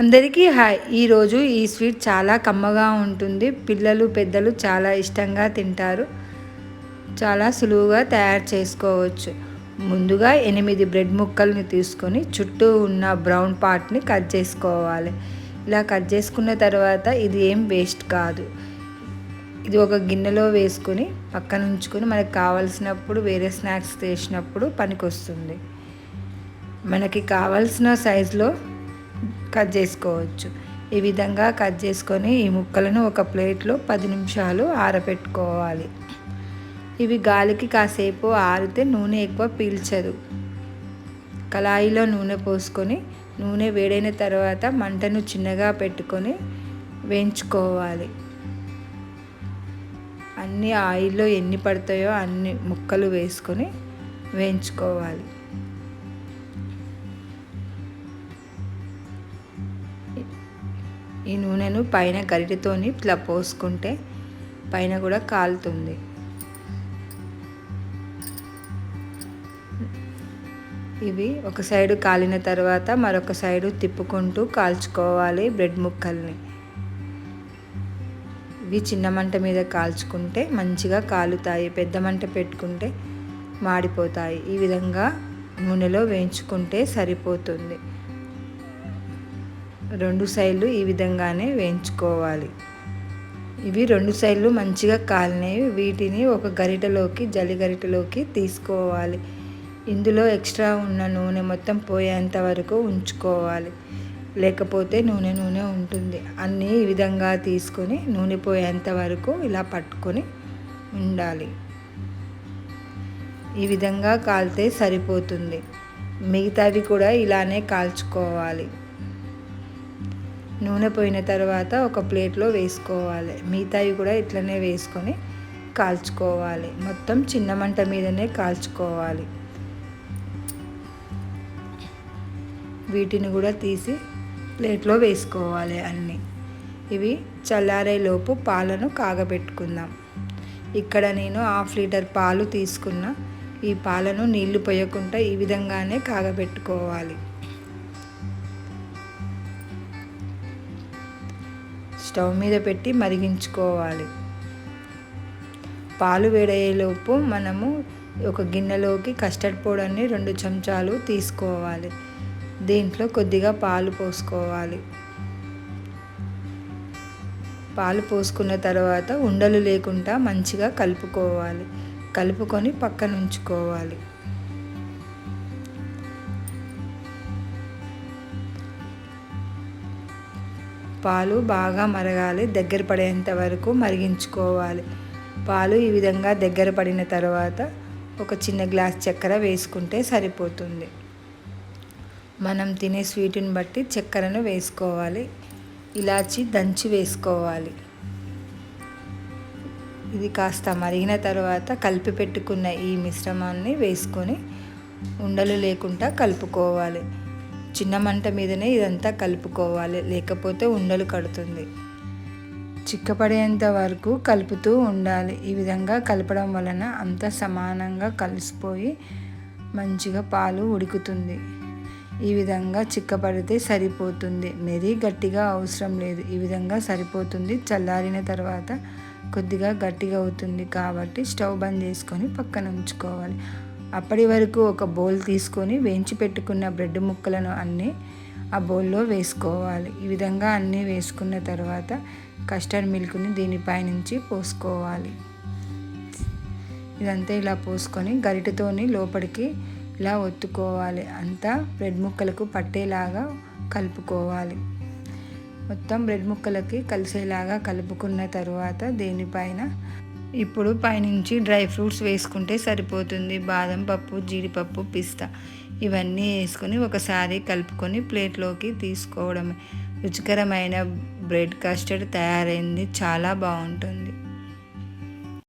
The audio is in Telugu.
అందరికీ హాయ్ ఈరోజు ఈ స్వీట్ చాలా కమ్మగా ఉంటుంది. పిల్లలు పెద్దలు చాలా ఇష్టంగా తింటారు. చాలా సులువుగా తయారు చేసుకోవచ్చు. ముందుగా ఎనిమిది బ్రెడ్ ముక్కల్ని తీసుకొని చుట్టూ ఉన్న బ్రౌన్ పార్ట్ని కట్ చేసుకోవాలి. ఇలా కట్ చేసుకున్న తర్వాత ఇది ఏం వేస్ట్ కాదు. ఇది ఒక గిన్నెలో వేసుకొని పక్కన ఉంచుకొని మనకు కావాల్సినప్పుడు వేరే స్నాక్స్ చేసినప్పుడు పనికొస్తుంది. మనకి కావాల్సిన సైజులో కట్ చేసుకోవచ్చు. ఈ విధంగా కట్ చేసుకొని ఈ ముక్కలను ఒక ప్లేట్లో పది నిమిషాలు ఆరబెట్టుకోవాలి ఇవి గాలికి కాసేపు ఆరితే నూనె ఎక్కువ పీల్చదు. కళాయిలో నూనె పోసుకొని నూనె వేడైన తర్వాత మంటను చిన్నగా పెట్టుకొని వేయించుకోవాలి. అన్ని ఆయిల్లో ఎన్ని పడతాయో అన్ని ముక్కలు వేసుకొని వేయించుకోవాలి. ఈ నూనెను పైన గరిటెతోని ఇట్లా పోసుకుంటే పైన కూడా కాలుతుంది. ఇవి ఒక సైడు కాలిన తర్వాత మరొక సైడు తిప్పుకుంటూ కాల్చుకోవాలి బ్రెడ్ ముక్కల్ని. ఇవి చిన్న మంట మీద కాల్చుకుంటే మంచిగా కాలుతాయి పెద్ద మంట పెట్టుకుంటే మాడిపోతాయి. ఈ విధంగా నూనెలో వేయించుకుంటే సరిపోతుంది. రెండు సైడ్లు ఈ విధంగానే వేయించుకోవాలి. ఇవి రెండు సైడ్లు మంచిగా కాలినవి. వీటిని ఒక గరిటలోకి జలి గరిటలోకి తీసుకోవాలి. ఇందులో ఎక్స్ట్రా ఉన్న నూనె మొత్తం పోయేంత వరకు ఉంచుకోవాలి. లేకపోతే నూనె నూనె ఉంటుంది. అన్నీ ఈ విధంగా తీసుకొని నూనె పోయేంత వరకు ఇలా పట్టుకొని ఉండాలి. ఈ విధంగా కాలితే సరిపోతుంది. మిగతావి కూడా ఇలానే కాల్చుకోవాలి. నూనె పోయిన తర్వాత ఒక ప్లేట్లో వేసుకోవాలి. మిగతాయి కూడా ఇట్లనే వేసుకొని కాల్చుకోవాలి. మొత్తం చిన్న మంట మీదనే కాల్చుకోవాలి. వీటిని కూడా తీసి ప్లేట్లో వేసుకోవాలి అన్నీ. ఇవి చల్లారేలోపు పాలను కాగబెట్టుకుందాం. ఇక్కడ నేను హాఫ్ లీటర్ పాలు తీసుకున్న. ఈ పాలను నీళ్ళు పోయకుండా ఈ విధంగానే కాగబెట్టుకోవాలి. స్టవ్ మీద పెట్టి మరిగించుకోవాలి. పాలు వేడయ్యేలోపు మనము ఒక గిన్నెలోకి కస్టర్డ్ పౌడర్ని రెండు చెంచాలు తీసుకోవాలి. దీంట్లో కొద్దిగా పాలు పోసుకోవాలి. పాలు పోసుకున్న తర్వాత ఉండలు లేకుండా మంచిగా కలుపుకోవాలి. కలుపుకొని పక్కన ఉంచుకోవాలి పాలు బాగా మరగాలి దగ్గర పడేంత వరకు మరిగించుకోవాలి. పాలు ఈ విధంగా దగ్గర పడిన తర్వాత ఒక చిన్న గ్లాస్ చక్కెర వేసుకుంటే సరిపోతుంది. మనం తినే స్వీటుని బట్టి చక్కెరను వేసుకోవాలి. ఇలాచి దంచి వేసుకోవాలి. ఇది కాస్త మరిగిన తర్వాత కలిపి పెట్టుకున్న ఈ మిశ్రమాన్ని వేసుకొని ఉండలు లేకుండా కలుపుకోవాలి. చిన్న మంట మీదనే ఇదంతా కలుపుకోవాలి. లేకపోతే ఉండలు కడుతుంది. చిక్కపడేంత వరకు కలుపుతూ ఉండాలి. ఈ విధంగా కలపడం వలన అంత సమానంగా కలిసిపోయి మంచిగా పాలు ఉడుకుతుంది. ఈ విధంగా చిక్కపడితే సరిపోతుంది. మరీ గట్టిగా అవసరం లేదు. ఈ విధంగా సరిపోతుంది. చల్లారిన తర్వాత కొద్దిగా గట్టిగా అవుతుంది కాబట్టి స్టవ్ బంద్ చేసుకొని పక్కన ఉంచుకోవాలి. అప్పటి వరకు ఒక బౌల్ తీసుకొని వేయించి పెట్టుకున్న బ్రెడ్ ముక్కలను అన్నీ ఆ బౌల్లో వేసుకోవాలి. ఈ విధంగా అన్నీ వేసుకున్న తర్వాత కస్టర్డ్ మిల్క్ని దీనిపైనుంచి పోసుకోవాలి. ఇదంతా ఇలా పోసుకొని గరిటతోని లోపలికి ఇలా ఒత్తుకోవాలి. అంతా బ్రెడ్ ముక్కలకు పట్టేలాగా కలుపుకోవాలి. మొత్తం బ్రెడ్ ముక్కలకి కలిసేలాగా కలుపుకున్న తర్వాత దీనిపైన ఇప్పుడు పైనుంచి డ్రై ఫ్రూట్స్ వేసుకుంటే సరిపోతుంది. బాదం పప్పు జీడిపప్పు పిస్తా. ఇవన్నీ వేసుకొని ఒకసారి కలుపుకొని ప్లేట్లోకి తీసుకోవడమే. రుచికరమైన బ్రెడ్ కస్టర్డ్ తయారైంది. చాలా బాగుంటుంది.